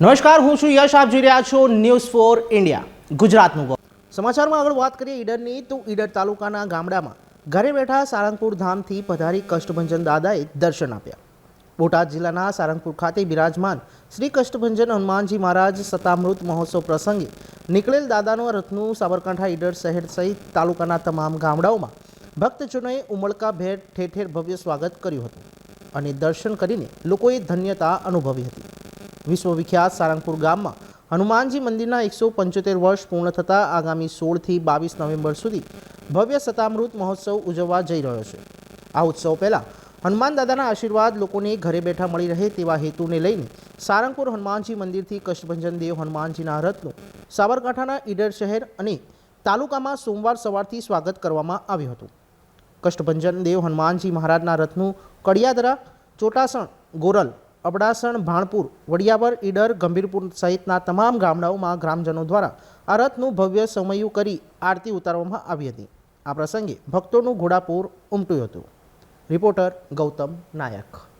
નમસ્કાર, હું છું યશ. આપ જોઈ રહ્યા છો ન્યૂઝ ફોર ઇન્ડિયા ગુજરાતનું ગૌરવ. સમાચારમાં આગળ વાત કરીએ ઈડરની, તો ઈડર તાલુકાના ગામડામાં ઘરે બેઠા સારંગપુર ધામથી પધારી કષ્ટભંજન દાદાએ દર્શન આપ્યા. બોટાદ જિલ્લાના સારંગપુર ખાતે બિરાજમાન શ્રી કષ્ટભંજન હનુમાનજી મહારાજ સતામૃત મહોત્સવ પ્રસંગે નીકળેલ દાદાનો રથનું સાબરકાંઠા ઈડર શહેર સહિત તાલુકાના તમામ ગામડાઓમાં ભક્તજનોએ ઉમળકા ભેટ ઠેર ઠેર ભવ્ય સ્વાગત કર્યું હતું અને દર્શન કરીને લોકોએ ધન્યતા અનુભવી હતી. વિશ્વવિખ્યાત સારંગપુર ગામમાં હનુમાનજી મંદિરના એકસો પંચોતેર વર્ષ પૂર્ણ થતાં આગામી સોળથી બાવીસ નવેમ્બર સુધી ભવ્ય સતામૃત મહોત્સવ ઉજવવા જઈ રહ્યો છે. આ ઉત્સવ પહેલાં હનુમાન દાદાના આશીર્વાદ લોકોને ઘરે બેઠા મળી રહે તેવા હેતુને લઈને સારંગપુર હનુમાનજી મંદિરથી કષ્ટભંજન દેવ હનુમાનજીના રથનું સાબરકાંઠાના ઈડર શહેર અને તાલુકામાં સોમવાર સવારથી સ્વાગત કરવામાં આવ્યું હતું. કષ્ટભંજન દેવ હનુમાનજી મહારાજના રથનું કડિયાદરા, ચોટાસણ, ગોરલ અબડાસણ, ભાણપુર, વડિયાવર, ઈડર, ગંભીરપુર સહિતના તમામ ગામડાઓમાં ગ્રામજનો દ્વારા આ રથનું ભવ્ય સમયું કરી આરતી ઉતારવામાં આવી હતી. આ પ્રસંગે ભક્તોનું ઘોડાપૂર ઉમટ્યું હતું. રિપોર્ટર ગૌતમ નાયક.